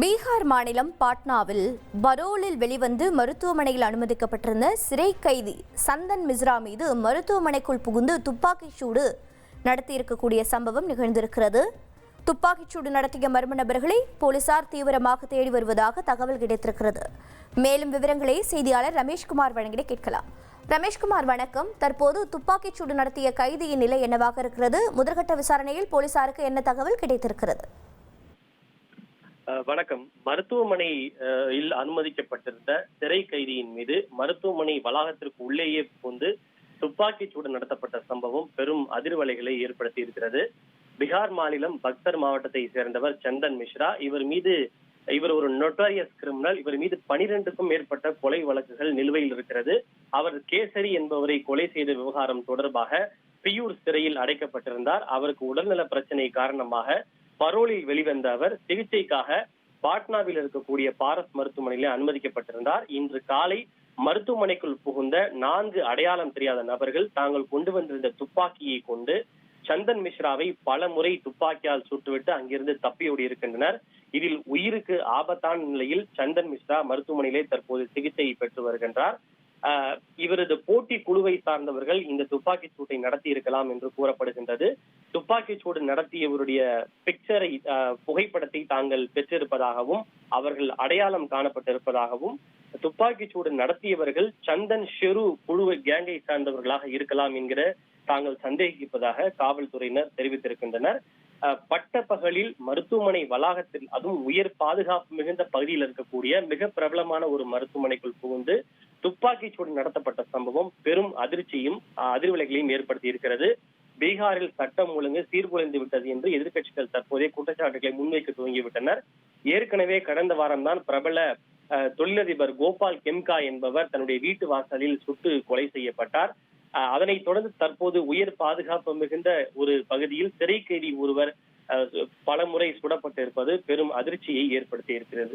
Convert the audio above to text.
பீகார் மாநிலம் பாட்னாவில் பரோலில் வெளிவந்து மருத்துவமனையில் அனுமதிக்கப்பட்டிருந்த சிறை கைதி சந்தன் மிஸ்ரா மீது மருத்துவமனைக்குள் புகுந்து துப்பாக்கிச் சூடு நடத்தியிருக்கக்கூடிய சம்பவம் நிகழ்ந்திருக்கிறது. துப்பாக்கிச் சூடு நடத்திய மர்ம நபர்களை போலீசார் தீவிரமாக தேடி வருவதாக தகவல் கிடைத்திருக்கிறது. மேலும் விவரங்களை செய்தியாளர் ரமேஷ்குமார் வழங்கிட கேட்கலாம். ரமேஷ்குமார் வணக்கம். தற்போது துப்பாக்கிச் சூடு நடத்திய கைதியின் நிலை என்னவாக இருக்கிறது? முதற்கட்ட விசாரணையில் போலீசாருக்கு என்ன தகவல் கிடைத்திருக்கிறது? வணக்கம். மருத்துவமனை இல் அனுமதிக்கப்பட்டிருந்த சிறை கைதியின் மீது மருத்துவமனை வளாகத்திற்கு உள்ளேயே புகுந்து துப்பாக்கிச் சூடு நடத்தப்பட்ட சம்பவம் பெரும் அதிர்வலைகளை ஏற்படுத்தி இருக்கிறது. பீகார் மாநிலம் பக்தர் மாவட்டத்தை சேர்ந்தவர் சந்தன் மிஸ்ரா. இவர் மீது இவர் ஒரு நொட்டாரியஸ் கிரிமினல். இவர் மீது பனிரெண்டுக்கும் மேற்பட்ட கொலை வழக்குகள் நிலுவையில் இருக்கிறது. அவர் கேசரி என்பவரை கொலை செய்த விவகாரம் தொடர்பாக பியூர் சிறையில் அடைக்கப்பட்டிருந்தார். அவருக்கு உடல்நல பிரச்சனை காரணமாக பரோலில் வெளிவந்த அவர் சிகிச்சைக்காக பாட்னாவில் இருக்கக்கூடிய பாரஸ் மருத்துவமனையில் அனுமதிக்கப்பட்டிருந்தார். இன்று காலை மருத்துவமனைக்குள் புகுந்த நான்கு அடையாளம் தெரியாத நபர்கள் தாங்கள் கொண்டு வந்திருந்த துப்பாக்கியை கொண்டு சந்தன் மிஸ்ராவை பல முறை துப்பாக்கியால் சுட்டுவிட்டு அங்கிருந்து தப்பியோடி இருக்கின்றனர். இதில் உயிருக்கு ஆபத்தான நிலையில் சந்தன் மிஸ்ரா மருத்துவமனையிலே தற்போது சிகிச்சை பெற்று வருகின்றார். இவரது போட்டி குழுவை சார்ந்தவர்கள் இந்த துப்பாக்கி சூட்டை நடத்தி இருக்கலாம் என்று கூறப்படுகின்றது. துப்பாக்கி சூடு நடத்தியவருடைய பிக்சரை புகைப்படத்தை தாங்கள் பெற்றிருப்பதாகவும் அவர்கள் அடையாளம் காணப்பட்டிருப்பதாகவும் துப்பாக்கி சூடு நடத்தியவர்கள் சந்தன் ஷெரு குழுவை கேங்கை சார்ந்தவர்களாக இருக்கலாம் என்கிற தாங்கள் சந்தேகிப்பதாக காவல்துறையினர் தெரிவித்திருக்கின்றனர். ஆஹ், பட்ட பகலில் மருத்துவமனை வளாகத்தில் அதுவும் உயர் பாதுகாப்பு மிகுந்த பகுதியில் இருக்கக்கூடிய மிக பிரபலமான ஒரு மருத்துவமனைக்குள் புகுந்து துப்பாக்கிச்சூடு நடத்தப்பட்ட சம்பவம் பெரும் அதிர்ச்சியும் அதிர்வலைகளையும் ஏற்படுத்தி இருக்கிறது. பீகாரில் சட்டம் ஒழுங்கு சீர்குலைந்து விட்டது என்று எதிர்க்கட்சிகள் தற்போதைய குற்றச்சாட்டுகளை முன்வைக்க துவங்கிவிட்டனர். ஏற்கனவே கடந்த வாரம்தான் பிரபல தொழிலதிபர் கோபால் கெம்கா என்பவர் தன்னுடைய வீட்டு வாசலில் சுட்டு கொலை செய்யப்பட்டார். அதனைத் தொடர்ந்து தற்போது உயர் பாதுகாப்பு மிகுந்த ஒரு பகுதியில் சிறை கைதி ஒருவர் ஆஹ், பல முறை சுடப்பட்டிருப்பது பெரும் அதிர்ச்சியை ஏற்படுத்தி இருக்கிறது.